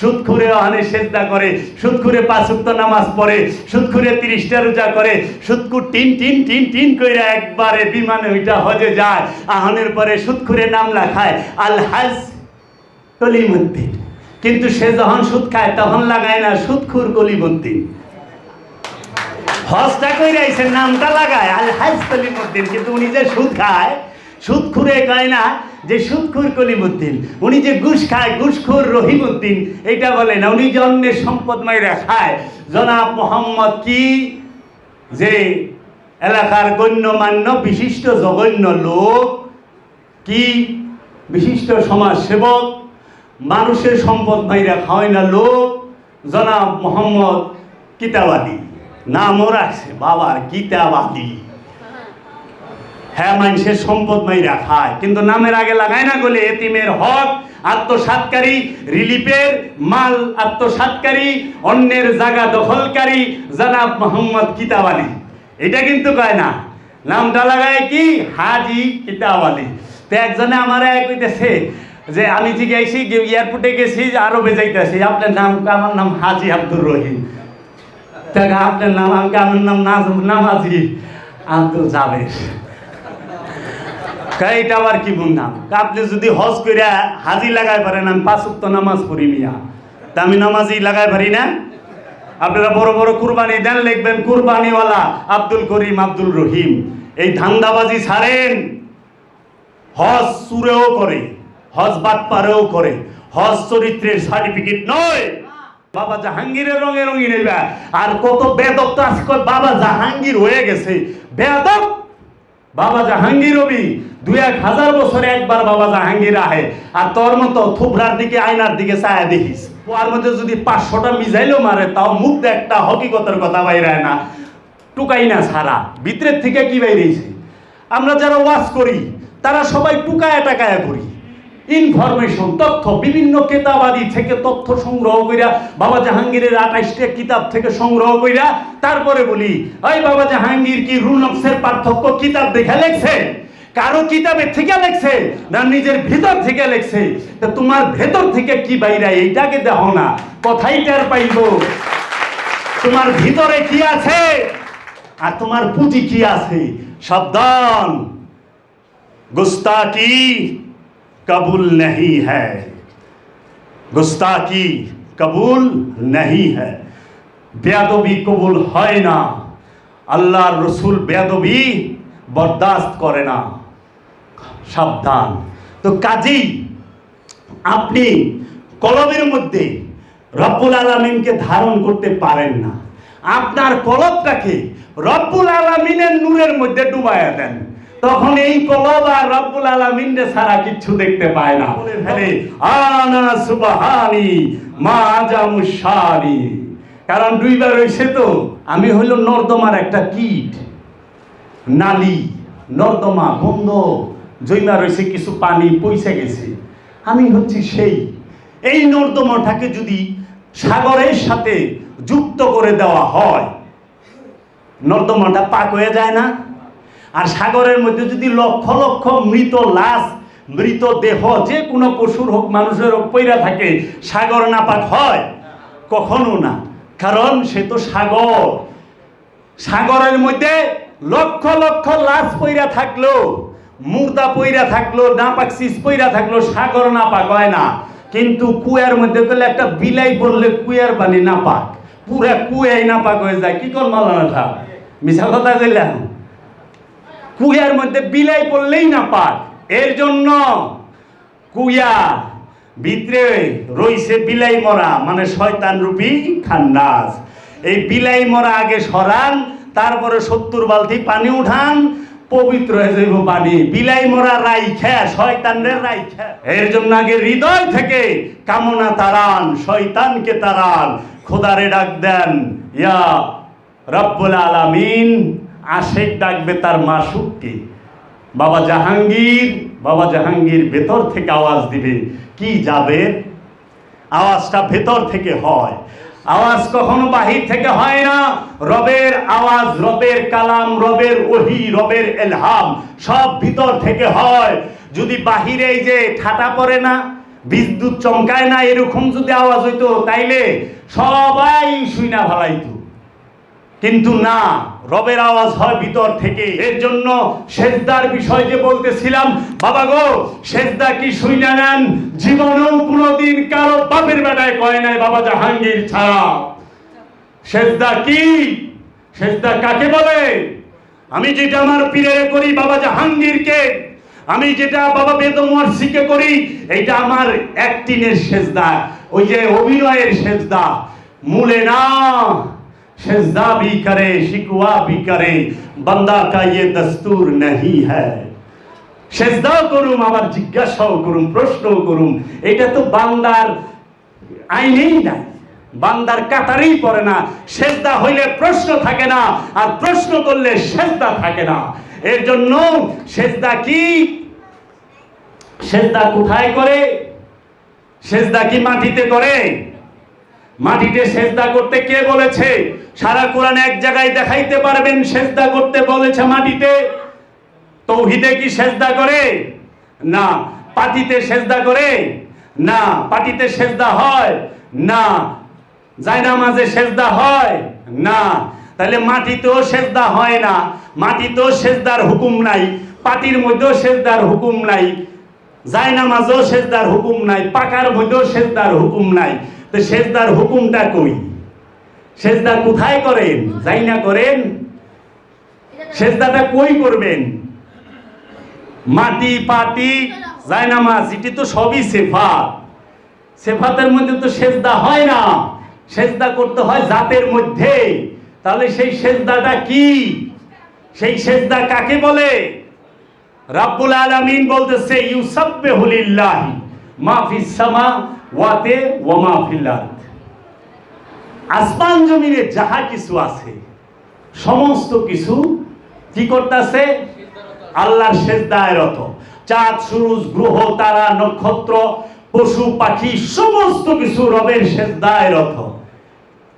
সুদখুরে ওখানে সেজদা করে সুদখুরে পাঁচুক্ত নামাজ পড়ে সুদখুরে তিরিশটা রোজা করে সুদকুর টিন টিন টিন টিন কইরা একবারে বিমানে ওইটা হজে যায়, আহনের পরে সুদখুরে নাম লেখায়, আল হাজ কলিমুদ্দিন। কিন্তু সে যখন সুদ খায়, তখন লাগায় না সুদখুর কলিমুদ্দিন। হজটা কইরা আইছে নামটা লাগায়, আল হাজ কলিমুদ্দিন। কিন্তু উনি যে সুদ খায় সুদ খুরে কয় না যে সুদখুর কলিমুদ্দিন। উনি যে ঘুষ খায়, ঘুষখোর রহিমুদ্দিন এটা বলে না, উনি যে অন্যের সম্পদ মাইরা খায়। জনাব মোহাম্মদ কি? যে এলাকার গণ্যমান্য, বিশিষ্ট, জঘন্য লোক। কি? বিশিষ্ট সমাজ সেবক মানুষের সম্পদ মাইরা খাওয়ায় না লোক। জনাব মোহাম্মদ কিতাবাদী। নামও রাখছে, বাবার কিতাবাদী। হ্যাঁ মানুষের সম্পদ মাইরা খায়। কিন্তু নামের আগে লাগায় না বলে এতিমের হক আত্মসাৎকারী রিলিফের মাল আত্মসাৎকারী অন্যের জায়গা দখলকারী, জানাব মোহাম্মদ কিতাব আলী এটা কিন্তু কয় না, নামটা লাগায় কি? হাজি কিতাব আলী তো একজনে আমার এক কইতেছে যে, আমি জিজ্ঞাসি এয়ারপোর্টে গেছি আরবে যাইতেছি। আপনার নাম, আমার নাম হাজি আব্দুর রহিম। আপনার নাম, আমার নাম নাজ, নামাজি আব্দুল জাবের। এটা আবার কি বুনলাম আপনি যদি হজ কইরা হাজি লাগাই পারেন আমি পাঁচ উক্ত নামাজ পড়ি মিয়া। তা আমি নামাজি লাগাই পারি না? আপনারা বড় বড় কুরবানি দেন, লিখবেন, কুরবানিওয়ালা আব্দুল করিম আব্দুল রহিম। এই ধান্দাবাজি ছাড়েন। হজ সুরেও করে, হজ বাটপারেও করে। হজ চরিত্রের সার্টিফিকেট নয়। বাবা জাহাঙ্গীরের রঙে রঙিন আর কত বেদক তো আজকে বাবা জাহাঙ্গীর হয়ে গেছে। বেদক বাবা জাহাঙ্গীর রবি, দুই এক হাজার বছরে একবার বাবা জাহাঙ্গীর আহে। আর তোর মতো থুবরার দিকে, আয়নার দিকে ছায়া দেখিস। ওর মধ্যে যদি পাঁচশোটা মিজাইলও মারে, তাও মুখ একটা হকিকতের কথা বাইরায় না। টুকাই না ছাড়া ভিতরের থেকে কি বাইরেছে? আমরা যারা ওয়াজ করি, তারা সবাই টুকায় টাকায় করি। ইনফরমেশন, তথ্য, বিভিন্ন কেতাবাদি থেকে তথ্য সংগ্রহ কইরা বাবা জাহাঙ্গীরের আঠাইশটা কিতাব থেকে সংগ্রহ কইরা তারপরে বলি ওই বাবা জাহাঙ্গীর কি রুনক্সের পার্থক্য কিতাব দেখা লেখছে? কারও কিতাবে থেকে লেখছে না নিজের ভিতর থেকে লেখছে? তা তোমার ভেতর থেকে কি বাইরা, এইটাকে দেখো না, কথাই টের পাইব। তোমার ভিতরে কি আছে? আর তোমার পুঁজি কি আছে? সাবধান। গোস্তাকি कबूल नहीं है गुस्ताखी কবুল नहीं है বেয়াদবি কবুল হয় না আল্লাহর রসুল বেয়াদবি বরদাস্ত করে না সাবধান তো কাজেই আপনি কলমের মধ্যে রব্বুল আলমিনকে ধারণ করতে পারেন না আপনার কলবটাকে রব্বুল আলমিনের নূরের মধ্যে ডুবাইয়া দেন তখন এই কলব আর রব্বুল আলমিনরে ছাড়া কিচ্ছু দেখতে পায় না। বলে ফেলে আনা সুবাহানি মা আজামু আজামুসানি কারণ দুইবার হয়েছে তো আমি হইল নর্দমার একটা কীট নালি নর্দমা বন্ধ। জৈমা রয়েছে কিছু পানি পয়সা গেছে। আমি হচ্ছি সেই। এই নর্দমাটাকে যদি সাগরের সাথে যুক্ত করে দেওয়া হয় নর্দমাটা পাক হয়ে যায় না? আর সাগরের মধ্যে যদি লক্ষ লক্ষ মৃত লাশ, মৃত দেহ, যে কোনো পশুর হোক, মানুষের হোক, পইরা থাকে, সাগর নাপাক হয়? কখনো না। কারণ সে তো সাগর। সাগরের মধ্যে লক্ষ লক্ষ লাশ পইরা থাকল, মুর্দা পইরা থাকল, নাপাক সিস পইরা থাকল, সাগর নাপাক হয় না। কিন্তু কুয়ার মধ্যে গেলে একটা বিলাই পড়লে কুয়ার পানি নাপাক। পুরা কুয়াই নাপাক হয়ে যায়। কি কর মালানাটা মিশা কথা কইলাম কুয়ার মধ্যে বিলাই পড়লেই না পাক এর জন্য কুয়া ভিতরে রইছে বিলাই মরা মানে শয়তান রূপী খান্নাস। এই বিলাই মরা আগে সরান, তারপরে সত্তর বালতি পানি উঠান, পবিত্র হয়ে যাইব পানি বিলাই মরা রাই খ্যা শয়তানের রাই খা। এর জন্য আগে হৃদয় থেকে কামনা তারান, শয়তানকে তারান। খোদারে ডাক দেন, ইয়া রব্বুল আলামিন। আশেক ডাকবে তার মাসুককে বাবা জাহাঙ্গীর বাবা জাহাঙ্গীর ভেতর থেকে আওয়াজ দিবে, কি যাবে? আওয়াজটা ভেতর থেকে হয়। আওয়াজ কখনো বাহির থেকে হয় না। রবের আওয়াজ, রবের কালাম, রবের ওহি, রবের এলহাম, সব ভিতর থেকে হয়। যদি বাহিরে যে ঠাটা পড়ে না, বিদ্যুৎ চমকায় না, এরকম যদি আওয়াজ হইতো, তাইলে সবাই শুইনা ভালাইতো। কিন্তু না রবের আওয়াজ হয় ভিতর থেকে। এর জন্য সেজদার বিষয় যে বলতেছিলাম, বাবা গো, সেজদা কি শুইনা নেন? জীবনেও কোনোদিন কারও বাপের বেটায় কয় নাই, বাবা জাহাঙ্গীর ছাড়া। সেজদা কি? সেজদা কাকে বলে? আমি যেটা আমার পীরের করি, বাবা জাহাঙ্গীরকে। আমি যেটা বাবা বেদমর্সিকে করি এটা আমার অ্যাক্টিনের সেজদা, ওই যে অভিনয়ের সেজদা। মূলে না। সেজদা भी करे शिकवा भी करे बंदा का ये दस्तूर नहीं है সেজদাও করুম আবার জিজ্ঞাসাও করুম প্রশ্নও করুম এটা তো বান্দার আইনেই নাই বান্দার কাতারেই পড়ে না সেজদা হইলে প্রশ্ন থাকে না আর প্রশ্ন করলে সেজদা থাকে না এর জন্য সেজদা কি সেজদা কোথায় করে সেজদা কি মাটিতে করে মাটিতে সেজদা করতে কে বলেছে সারা কোরআন এক জায়গায় দেখাইতে পারবেন, সেজদা করতে বলেছে মাটিতে। তৌহিদে কি সেজদা করে? না। পাটিতে সেজদা করে? না। পাটিতে সেজদা হয়? না। জায়না মাঝে সেজদা হয়? না। তাহলে মাটিতেও সেজদা হয় না। মাটিতেও সেজদার হুকুম নাই। পাটির মধ্যেও সেজদার হুকুম নাই। জায়না মাঝেও সেজদার হুকুম নাই। পাকার মধ্যেও সেজদার হুকুম নাই। তো সেজদার হুকুমটা কই? সেজদা কোথায় করেন? জাইনা করেন? সেজদাটা কই করবেন? মাটি, পাটি, জায়নামাজ এটি তো সবই সেফাত। সেফাতের মধ্যে তো সেজদা হয় না। সেজদা করতে হয় জাতের মধ্যে। তাহলে সেই সেজদাটা কি? সেই সেজদা কাকে বলে? রাব্বুল আলামিন বলতেছে ইউসাব্বিহু লিল্লাহি মা ফিস সামা ওয়াতে ওয়া মা ফিল আরদ। আসমান জমিনে যাহা কিছু আছে, সমস্ত কিছু কি করতেছে? আল্লাহর সেজদায় চাঁদ, সূরজ, গ্রহ, তারা, নক্ষত্র, পশু, পাখি, সমস্ত কিছু রবের সেজদায়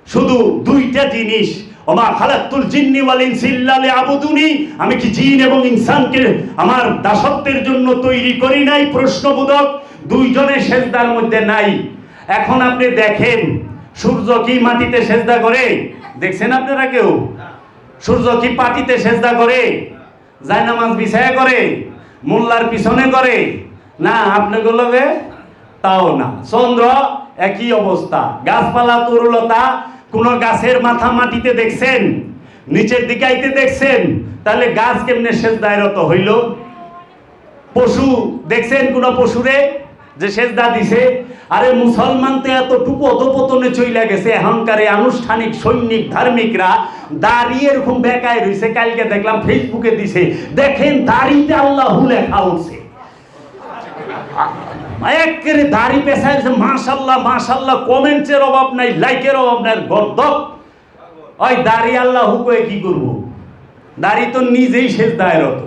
শুধু দুইটা জিনিস, ওমা খালাক্তুল জিন্নি ওয়াল ইনসি ইল্লা লিয়াবুদুনি। আমি কি জিন এবং ইনসানকে আমার দাসত্বের জন্য তৈরি করি নাই? প্রশ্নবোধক, দুইজনের সেজদার মধ্যে নাই। এখন আপনি দেখেন সূর্য কি মাটিতে সেজদা করে? দেখছেন আপনারা কেউ? সূর্য কি পাটিতে সেজদা করে? জায়নামাজ বিছায়া করে? মোল্লার পিছনে করে? না আপনাগুলোকে তাও না। চন্দ্র একই অবস্থা। গাছপালা, তরুলতা, কোন গাছের মাথা মাটিতে দেখছেন? নিচের দিকে দেখছেন? তাহলে গাছ কেমনে শেষ দায়রত হইল? পশু দেখছেন কোন পশুরে? যে সেজদা দিছে, আরে মুসলমান তো এতটুকু অধপতনে চইলা গেছে, এখনকারে আনুষ্ঠানিক সৈনিক, ধার্মিকরা দাঁড়িয়ে এরকম বেকায় রয়েছে কালকে দেখলাম ফেসবুকে দিছে, দেখেন দাড়িতে আল্লাহু লেখা উঠছে। একেবারে দাড়ি পেশায় মাশাল্লাহ মাশাল্লাহ কমেন্টসের অভাব নাই, লাইকের অভাব নাই গর্দক ওই দাড়ি আল্লাহ হুকয়ে কি করব? দাড়ি তো নিজেই শেষ দায়রত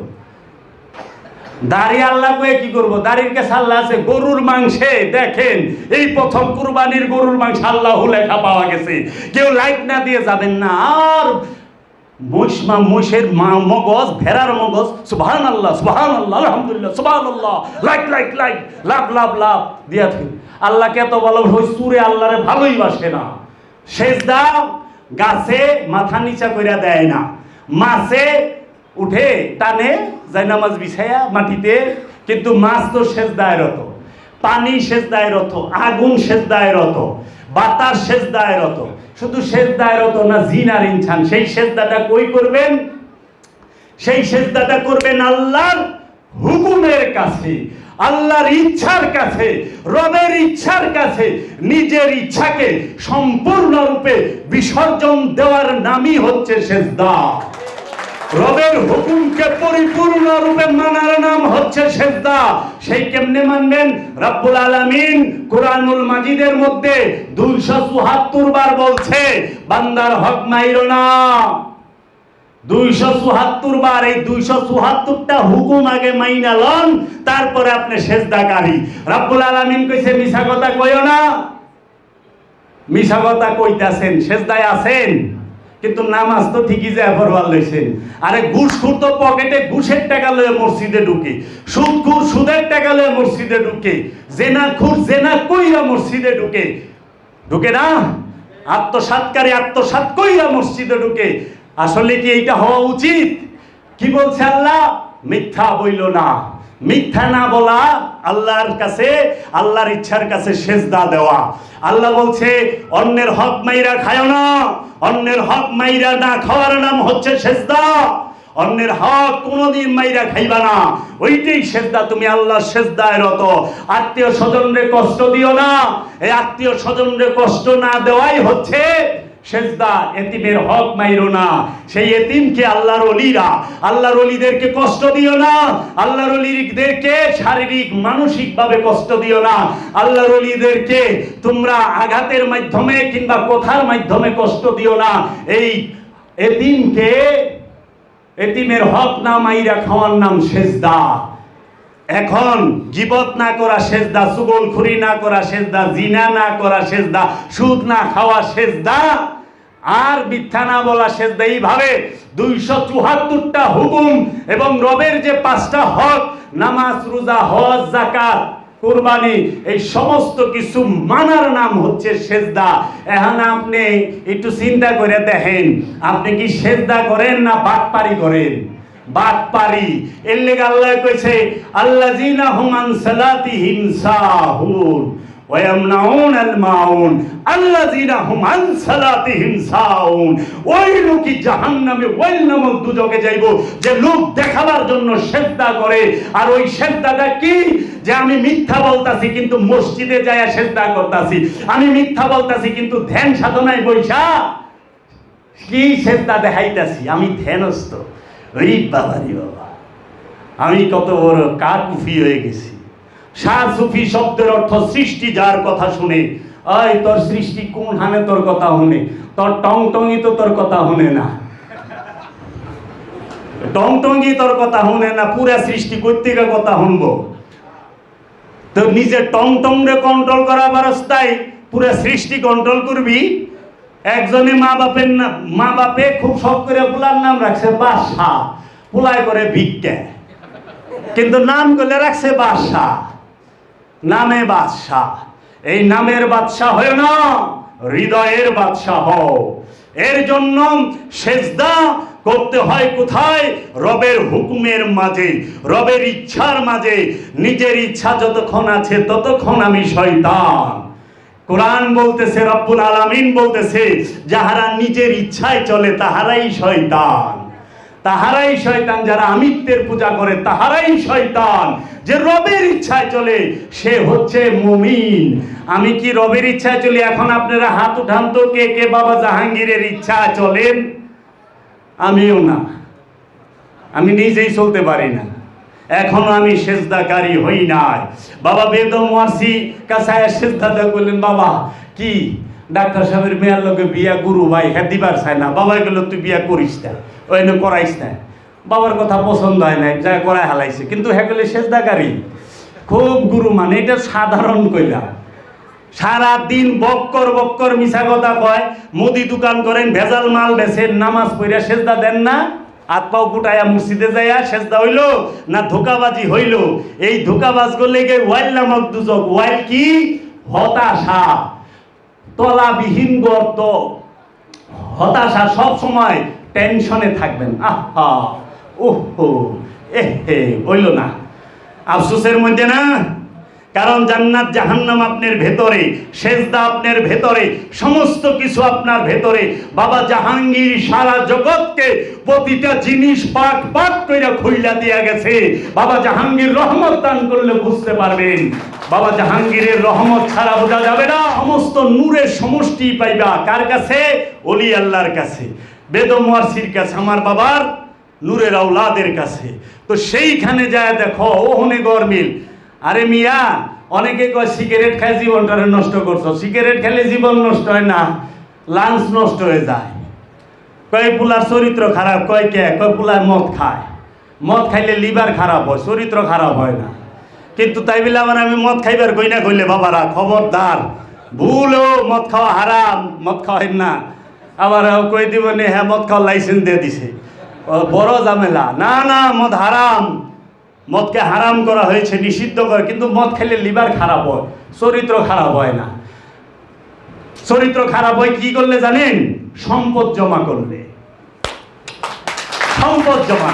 দাড়ি আল্লাহ কয়ে কি করব? দাড়ির কাছে আল্লাহ আছে, গরুর মাংসে, দেখেন, এই প্রথম কুরবানির গরুর মাংস আল্লাহ লেখা পাওয়া গেছে। কেউ লাইট না দিয়ে যাবেন না। আর মোষ মা মা, মগজ, ভেড়ার মগজ সুবহান আল্লাহ সুবহান আল্লাহ আলহামদুলিল্লাহ সুবহান আল্লাহ like like like love love love, দিয়া থাকি আল্লাহকে এত ভালো ওই সুরে আল্লাহরে ভালোই বাসে না। সেজদা গাছে মাথা নিচা কইরা দেয় না। মাছে উঠে টানে জায়নামাজ বিছায়া মাটিতে, কিন্তু মাছ তো সেজদায় রত। পানি সেজদায় রত, আগুন সেজদায় রত, বাতাস সেজদায় রত। শুধু সেজদায় রত না, জিন আর ইনসান, সেই সেজদাটা কই করবেন? সেই সেজদাটা করবেন আল্লাহর হুকুমের কাছে, আল্লাহর ইচ্ছার কাছে, রবের ইচ্ছার কাছে, নিজের ইচ্ছাকে সম্পূর্ণরূপে বিসর্জন দেওয়ার নামই হচ্ছে সেজদা। রবের হুকুমকে পরিপূর্ণ রূপে মানার নাম হচ্ছে সেজদা। সেই কেমনে মানবেন? রব্বুল আলামিন কোরআনুল মাজিদের মধ্যে দুইশো চুহাত্তর বার বলছে, বান্দার হক মাইরো না। দুইশো চুহাত্তর বার এই দুইশো চুহাত্তরটা হুকুম আগে মাইনা লন, তারপরে আপনি সেজদাকারী। রব্বুল আলামিন কইছে, মিছা কথা কইও না। মিছা কথা কইতাছেন, সেজদায় আছেন। কিন্তু নামাজ তো ঠিকই যায় পড়বার লইছেন আরে ঘুষখুর তো পকেটে ঘুষের টাকা লয়ে মসজিদে ঢুকে। সুদ সুদখুর সুদের টাকা লয়ে মসজিদে ঢুকে। জেনা জেনাখুর জেনা কইরা মসজিদে ঢুকে। ঢুকে না? আত্মসাৎকারী আত্মসাৎ কইরা মসজিদে ঢুকে। আসলে কি এইটা হওয়া উচিত? কি বলছে আল্লাহ? মিথ্যা বইল না। মিথ্যা না বলা আল্লাহর কাছে, আল্লাহর ইচ্ছার কাছে সেজদা দেওয়া। আল্লাহ বলছে, অন্যের হক মাইরা খায় না, অন্যের হক মাইরা না খাওয়ার নাম হচ্ছে সেজদা। অন্যের হক কোনোদিন মাইরা খাইবা না। ওইটাই সেজদা, তুমি আল্লাহ সেজদায় রত। আত্মীয় স্বজনরে কষ্ট দিও না। এই আত্মীয় স্বজনরে কষ্ট না দেওয়াই হচ্ছে সেজদা, এতিমের হক মাইরো না। সেই এতিমকে আল্লাহর অলিরা, আল্লাহর অলিদেরকে কষ্ট দিও না। আল্লাহর অলিদেরকে শারীরিক মানসিক ভাবে কষ্ট দিও না। আল্লাহর অলিদেরকে তোমরা আঘাতের মাধ্যমে কিংবা কথার মাধ্যমে কষ্ট দিও না। এই এতিমকে, এতিমের হক না মাইরা খাওয়ার নাম সেজদা। এখন গিবত না করা সেজদা সুগল খুরি না করা সেজদা, জিনা না করা সেজদা, সুদ না খাওয়া সেজদা, আর মিথ্যা না বলা সেজদা। এইভাবে দুইশো চুহাত্তরটা হুকুম এবং রবের যে পাঁচটা হক, নামাজ, রোজা, হজ জাকাত কোরবানি, এই সমস্ত কিছু মানার নাম হচ্ছে সেজদা। এখন আপনি একটু চিন্তা করে দেখেন, আপনি কি সেজদা করেন না বাটপারি করেন? বাটপারি এর লেগে আল্লাহ কইছে, আল্লাযিনা হুম আন সালাতিহিম সাহুন ওয়া ইয়ামনাউন আল মাউন। আল্লাযিনা হুম আন সালাতিহিম সাহুন। ওই লোকই জাহান্নামে ওই নামক দুজকে যাইব, যে লোক দেখাবার জন্য সেজদা করে। আর ওই সেজদাটা কি? যে আমি মিথ্যা বলতাছি, কিন্তু মসজিদে যায়া সেজদা করতাছি। আমি মিথ্যা বলতাছি, কিন্তু ধ্যান সাধনায় বইসা কি সেজদা দেখাইতাছি? আমি ধ্যানস্থ। ওই বাবা রে বাবা। আমি কত বড় কাকুফি হয়ে গেছি। সুফি শব্দের অর্থ সৃষ্টি যার কথা শুনে ওই তোর সৃষ্টি কোন হানে তোর কথা শুনে তোর টং টংই তো তোর কথা শুনে না। টং টংই তোর কথা শুনে না, পুরা সৃষ্টি করতে কথা শুনব তো নিজে টং টং রে কন্ট্রোল করা অবস্থায় পুরো সৃষ্টি কন্ট্রোল করবি? একজনে মা বাপের নাম, মা বাপে খুব শখ করে পোলার নাম রাখছে বাদশাহ পোলায় করে ভিক্ষা। কিন্তু নাম করলে রাখছে বাদশাহ নামে বাদশাহ এই নামের বাদশাহ হয় না, হৃদয়ের বাদশাহ হও। এর জন্য সেজদা করতে হয় কোথায়? রবের হুকুমের মাঝে, রবের ইচ্ছার মাঝে। নিজের ইচ্ছা যতক্ষণ আছে ততক্ষণ আমি শয়তান। কোরআন বলতেছে, রব্বুল আলামিন বলতেছে, যাহারা নিজের ইচ্ছায় চলে, তাহারাই শয়তান। তাহারাই শয়তান যারা আমিত্বের পূজা করে, তাহারাই শয়তান। যে রবের ইচ্ছায় চলে, সে হচ্ছে মুমিন। আমি কি রবের ইচ্ছায় চলি? এখন আপনারা হাত উঠান তো, কে কে বাবা জাহাঙ্গীরের ইচ্ছা চলেন? আমিও না। আমি নিজেই চলতে পারি না। এখনও আমি সেজদাকারী হই নাই। বাবা বেদম ওয়াসি কাছায় সেজদাদা বললেন, বাবা, কি? ডাক্তার সাহেবের মেয়ের লোকে বিয়া গুরু ভাই হ্যাঁ দিবার চায় না। বাবা গেল, তুই বিয়া করিস না ওই করাইস না। বাবার কথা পছন্দ হয় না যা করাই হালাইছে। কিন্তু হ্যাঁ গেলে সেজদাকারী। খুব গুরু মানে এটা সাধারণ কইলা সারা দিন বক্কর বক্কর মিছা কথা কয়, মুদি দোকান করেন, ভেজাল মাল বেচেন, নামাজ পড়িয়া সেজদা দেন না। হাত পাও গুটাইয়া মসজিদে যাইয়া সেজদা হইল না ধোকাবাজি হইল? এই ধোকাবাজ করলে গিয়ে ওয়াইল নামক দুজক, ওয়াইল কি? হতাশা। তলাবিহীন গর্ত। হতাশা সব সময় টেনশনে থাকবেন। আহা ওহো এহে হইল না। আফসোসের মধ্যে না? কারণ জান্নাত জাহান্নাম আপনার ভেতরে, সেজদা আপনার ভেতরে, সমস্ত কিছু আপনার ভেতরে। বাবা জাহাঙ্গীর সারা জগৎকে প্রতিটা জিনিস পাক পাক কইরা খুইলা দিয়া গেছে। বাবা জাহাঙ্গীর রহমত দান করলে বুঝতে পারবেন। বাবা জাহাঙ্গীরের রহমত ছাড়া বোঝা যাবে না। সমস্ত নূরের সমষ্টি পাইবা কার কাছে? অলি আল্লাহর কাছে। বেদমওয়ার্সির কাছে, আমার বাবার নূরের আউলাদের কাছে। তো সেইখানে যায় দেখো, ওহনে গরমিল। আরে মিয়া, অনেকে কয় সিগারেট খায় জীবনটারে নষ্ট করছ। সিগারেট খেলে জীবন নষ্ট হয় না লাঞ্চ নষ্ট হয়ে যায়। কয় পুলার চরিত্র খারাপ, কয় কে? কয় পুলার মদ খায়। মদ খাইলে লিভার খারাপ হয়, চরিত্র খারাপ হয় না। কিন্তু তাই বলে আমার আমি মদ খাইবার কই না কইলে, বাবারা, খবরদার। ভুলও মদ খাওয়া হারাম, মদ খাওয়াই না। আবার কই দিব নে হ্যাঁ মদ খাওয়ার লাইসেন্স দিয়ে দিছে। বড় ঝামেলা। না না, মদ হারাম। মদকে হারাম করা হয়েছে, নিষিদ্ধ করে, কিন্তু মদ খেলে লিভার খারাপ হয়, চরিত্র খারাপ হয় না। চরিত্র খারাপ হয় কি করলে জানেন? সম্পদ জমা করলে। সম্পদ জমা।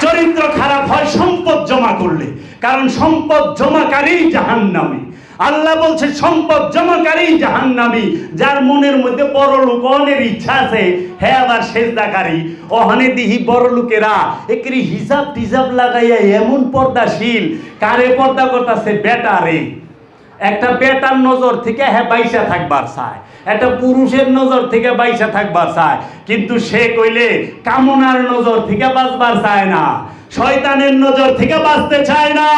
চরিত্র খারাপ হয়, সম্পদ জমা করলে। কারণ সম্পদ জমাকারী জাহান্নামী। আল্লাহ বলছে, সম্পদ জমাকারী জাহান্নামী, যার মনের মধ্যে বড় লোক অনের ইচ্ছা আছে হ্যাঁ আবার সেজদাকারী ওখানে দিহি বড় লোকেরা, একরি হিসাব টিসাব লাগাইয়া এমন পর্দাশীল, কারে পর্দা করতেছে বেটারে একটা বেটার নজর থেকে হ্যাঁ বাইসা থাকবার চায়, একটা পুরুষের নজর থেকে বাইসা থাকবার চায়, কিন্তু সে কইলে কামনার নজর থেকে বাঁচবার চায় না। শয়তানের নজর থেকে বাঁচতে চায় না।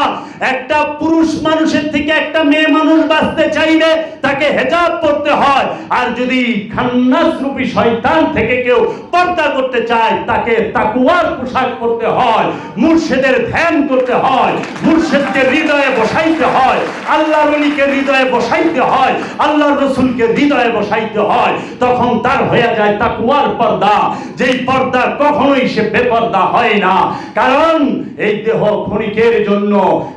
একটা পুরুষ মানুষের থেকে একটা মেয়ে মানুষ বাঁচতে চাইলে তাকে হেজাব করতে হয়। আর যদি খান্নাস রূপী শয়তান থেকে কেউ পর্দা করতে চায়, তাকে তাকুয়ার পোশাক করতে হয়, মুর্শেদের ধ্যান করতে হয়, মুর্শেদকে হৃদয়ে বসাইতে হয় আল্লাহ রলিকে হৃদয়ে বসাইতে হয় আল্লাহ রসুলকে হৃদয়ে বসাইতে হয়, তখন তার হয়ে যায় তাকুয়ার পর্দা। যেই পর্দা কখনোই সে বেপর্দা হয় না। কারণ এই দেহ ক্ষণিকের জন্য,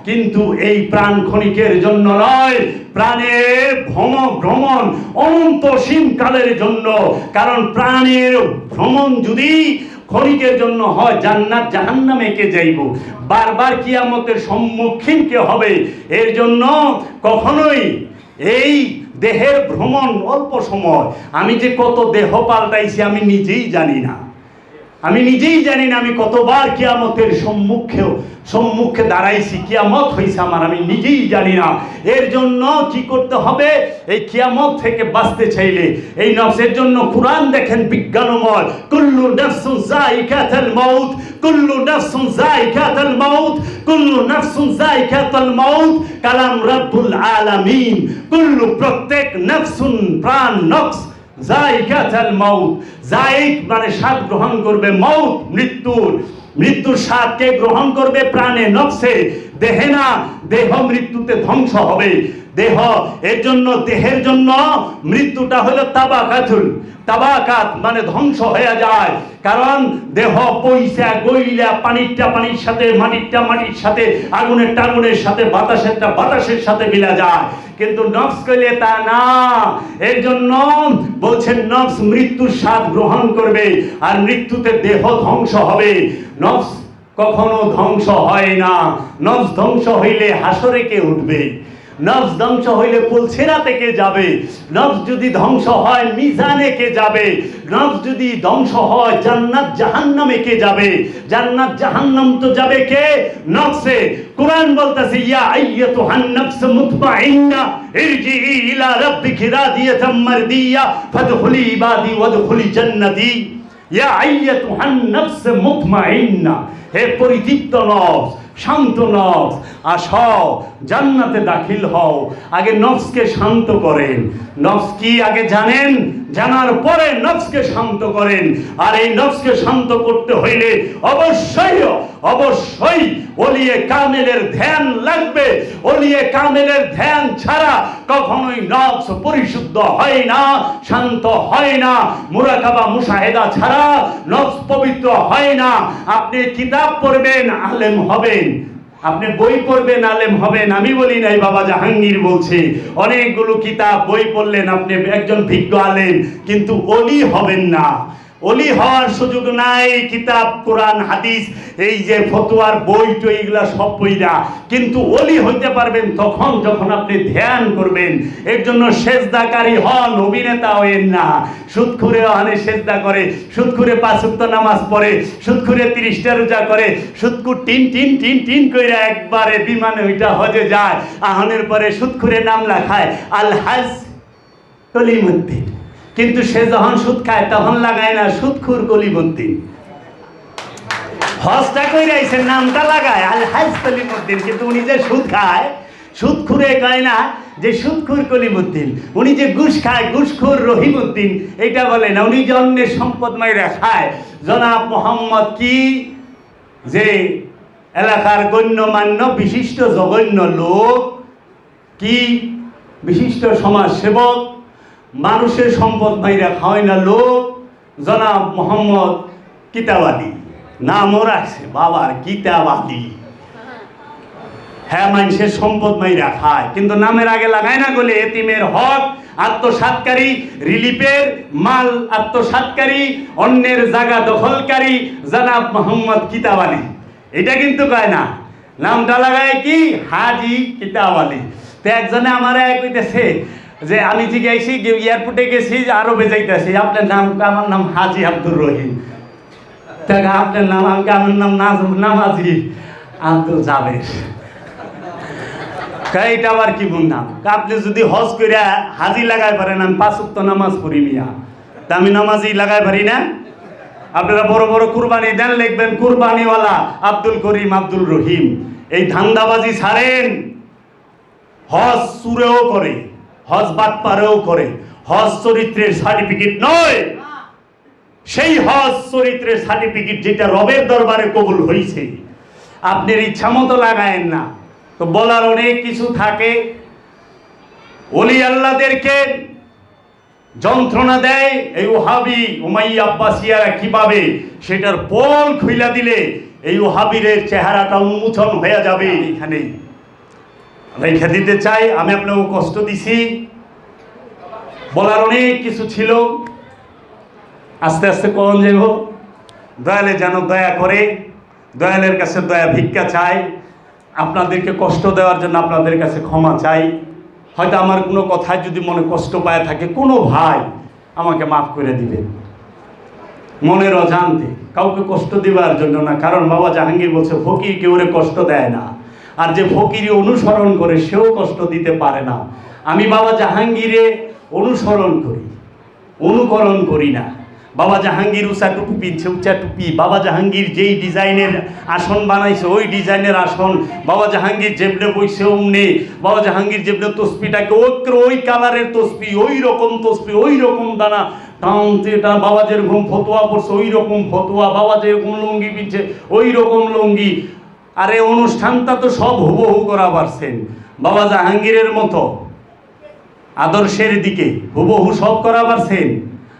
কিন্তু এই প্রাণ ক্ষণিকের জন্য নয়। প্রাণের ভ্রম, ভ্রমণ, অনন্ত কালের জন্য। কারণ প্রাণের ভ্রমণ যদি ক্ষণিকের জন্য হয়, জান্নাত জাহান্নামে কে যাইব? বারবার কিয়ামতের সম্মুখীন কে হবে? এর জন্য কখনোই এই দেহের ভ্রমণ অল্প সময়। আমি যে কত দেহ পাল্টাইছি, আমি নিজেই জানি না। আমি নিজেই জানি না আমি কতবার কিয়ামতের সম্মুখেও সম্মুখে দাঁড়াইছি, কিয়ামত হয়েছে আমার, আমি নিজেই জানি না। এর জন্য কি করতে হবে? এই কিয়ামত থেকে বাঁচতে চাইলে এই নফসের জন্য কোরআন দেখেন বিজ্ঞানময়। কুল্লু নাফসুন যায়িকাতুল মাউত, কুল্লু নাফসুন যায়িকাতুল মাউত, কুল্লু নাফসুন যায়িকাতুল মাউত, কালাম রাব্বুল আলামিন। কুল্লু প্রত্যেক নাফসুন প্রাণ নফস জাইকাতাল মাউত জাইক মানে স্বাদ গ্রহণ করবে মৌত মৃত্যুর। মৃত্যুর স্বাদকে গ্রহণ করবে প্রাণে নফসে। দেহে না, দেহ মৃত্যুতে ধ্বংস হবে। দেহ, এর জন্য দেহের জন্য মৃত্যুটা হলো তাবাকাতুল। তাবাকাত মানে ধ্বংস হয়ে যায়। কারণ দেহ পয়সা গইলা, পানিরটা পানির সাথে, মাটিরটা মাটির সাথে, আগুনের টাগুনের সাথে, বাতাসেরটা বাতাসের সাথে মিলা যায়। কিন্তু নফস কইলে তা না। এর জন্য বলছেন, নফস মৃত্যুর স্বাদ গ্রহণ করবে আর মৃত্যুতে দেহ ধ্বংস হবে। নফস কখনো ধ্বংস হয় না। নফস ধ্বংস হইলে হাসরে কে উঠবে। নফস ধ্বংস হইলে পুলছেরা থেকে যাবে? নফস যদি ধ্বংস হয়, মিজানে কে যাবে? নফস যদি ধ্বংস হয়, জান্নাত জাহান্নামে কে যাবে? জান্নাত জাহান্নাম তো যাবে কে? নফসে। কোরআন বলতেছে, ইয়া আইয়াতুহান নাফস মুতমাইন্না ইরজিই ইলা রাব্বিকি রাদিয়াতাম মারদিয়া ফাদখুলি ইবাদি ওয়াদখুলি জান্নাতি। ইয়া আইয়াতুহান নাফস মুতমাইন্না। হে পরিতৃপ্ত নফস, শান্ত নফস, আস। জান্নাতে দাখিল হও। আগে নফসকে শান্ত করেন। নফস কি আগে জানেন? জানার পরে নফসকে শান্ত করেন। আর এই নফসকে শান্ত করতে হইলে অবশ্যই অবশ্যই ওলিয়ে কামেলের ধ্যান লাগবে। ওলিয়ে কামেলের ধ্যান ছাড়া কখনোই নফস পরিশুদ্ধ হয় না, শান্ত হয় না। মুরাকাবা মুশাহেদা ছাড়া নফস পবিত্র হয় না। আপনি কিতাব পড়বেন, আলেম হবেন। আপনি বই পড়বেন, আলেম হবেন, আমি বলি নাই, বাবা জাহাঙ্গীর বলছে। অনেকগুলো কিতাব বই পড়লেন আপনি, একজন ভিজ্ঞ আলেম, কিন্তু অলি হবেন না। অলি হওয়ার সুযোগ নাই, কিতাব, কোরআন, হাদিস, এই যে ফতোয়ার বই তো এইগুলা সব বইরা কিন্তু অলি হইতে পারবেন তখন যখন আপনি ধ্যান করবেন। এর জন্য সেজদাকারী হন, অভিনেতা হইেন না। সুদখুরে ওখানে সেজদা করে সুদখুরে পাঁচুক্ত নামাজ পড়ে সুদখুরে তিরিশটা রোজা করে সুদকুর টিন টিন টিন টিন কইরা একবারে বিমানে ওইটা হজে যায়, আহনের পরে সুদখুরে নাম লেখায় আল হাজ কলিমুদ্দিন কিন্তু সে যখন সুদ খায়, তখন লাগায় না সুদখুর কলিমুদ্দিন। হজটা কইরা আইছে নামটা লাগায়, আল হাজ কলিমুদ্দিন। কিন্তু উনি যে সুদ খায় সুদখুরে কয় না, যে সুদখুর কলিমুদ্দিন। উনি যে ঘুষ খায় ঘুষখুর রহিমুদ্দিন এটা বলে না। উনি সম্পদ মাইরা খায়। জনাব মোহাম্মদ কি? যে এলাকার গণ্যমান্য, বিশিষ্ট জঘন্য লোক, কি? বিশিষ্ট সমাজ সেবক মানুষের সম্পদ মাইরা খাওয়াই না লোক। জনাব মোহাম্মদ কিতাব আলী নামও রাখছে, বাবার কিতাব আলী হ্যাঁ মানুষের সম্পদ মাইরা খায়, কিন্তু নামের আগে লাগায় না বলে এতিমের হক। আত্মসাৎকারী রিলিফের মাল আত্মসাৎকারী অন্যের জায়গা দখলকারী জানাব মোহাম্মদ কিতাব আলী এটা কিন্তু কয় না, নামটা লাগায় কি? হাজি কিতাব আলী তো একজনে আমার এক কইতেছে যে আমি জিজ্ঞাসি এয়ারপোর্টে গেছি আরবে যাইতেছি আপনার নাম, আমার নাম হাজি আব্দুর রহিম। টাকা আপনার নাম আমাকে আমার নাম নামাজি আব্দুল জাবের। এটা আবার কি বললাম কা আপনি যদি হজ কইরা হাজি লাগাই পারেন, আমি পাঁচ ওয়াক্ত নামাজ পড়ি মিয়া। তা আমি নামাজি লাগাই পারি না? আপনারা বড় বড় কুরবানি দেন, লিখবেন, কুরবানিওয়ালা আব্দুল করিম আব্দুল রহিম। এই ধান্দাবাজি ছাড়েন, হজ সুরেও করে। হজ বাদ পারেও করে। হজ চরিত্রের সার্টিফিকেট নয়। সেই হজ চরিত্রের সার্টিফিকেট যেটা রবের দরবারে কবুল হয়েছে আপনার ইচ্ছা মতো লাগায়েন না। তো বলার অনেক কিছু থাকে। অলি আল্লাহদেরকে যন্ত্রণা দেয় এই ওহাবি উমাই আব্বাসিয়ারা কীভাবে সেটার পোল খুইলা দিলে এই ওহাবিরের চেহারাটা উন্মোচন হয়ে যাবে এখানেই। রেখে দিতে চাই, আমি আপনাকে কষ্ট দিছি। বলার অনেক কিছু ছিল। আস্তে আস্তে কখন যাব দয়ালে যেন দয়া করে, দয়ালের কাছে দয়া ভিক্ষা চাই। আপনাদেরকে কষ্ট দেওয়ার জন্য আপনাদের কাছে ক্ষমা চাই। হয়তো আমার কোনো কথায় যদি মনে কষ্ট পায় থাকে, কোনো ভাই আমাকে মাফ করে দিবেন। মনের অজান্তে, কাউকে কষ্ট দেওয়ার জন্য না, কারণ বাবা জাহাঙ্গীর বলছে, ফকির কেউ কষ্ট দেয় না। আর যে ফকিরি অনুসরণ করে সেও কষ্ট দিতে পারে না। আমি বাবা জাহাঙ্গীরে অনুসরণ করি, অনুকরণ করি না। বাবা জাহাঙ্গীর উঁচা টুপি উঁচা টুপি, বাবা জাহাঙ্গীর যেই ডিজাইনের আসন বানাইছে, ওই ডিজাইনের আসন বাবা জাহাঙ্গীর যেমনে বইছে অমনে, বাবা জাহাঙ্গীর যেমনে তসপিটাকে ওই ওই কালারের তসপি, ওই রকম তসপি, ওই রকম দানা। টাউনতে এটা বাবা যেরকম ফতোয়া পড়ছে, ওই রকম ফতোয়া, বাবা যেরকম লুঙ্গি পিনছে, ওই রকম লুঙ্গি। আরে অনুষ্ঠানটা তো সব হুবহু করা পারছেন। বাবা জাহাঙ্গীরের মতো। আদর্শের দিকে হুবহু সব করা পারছেন।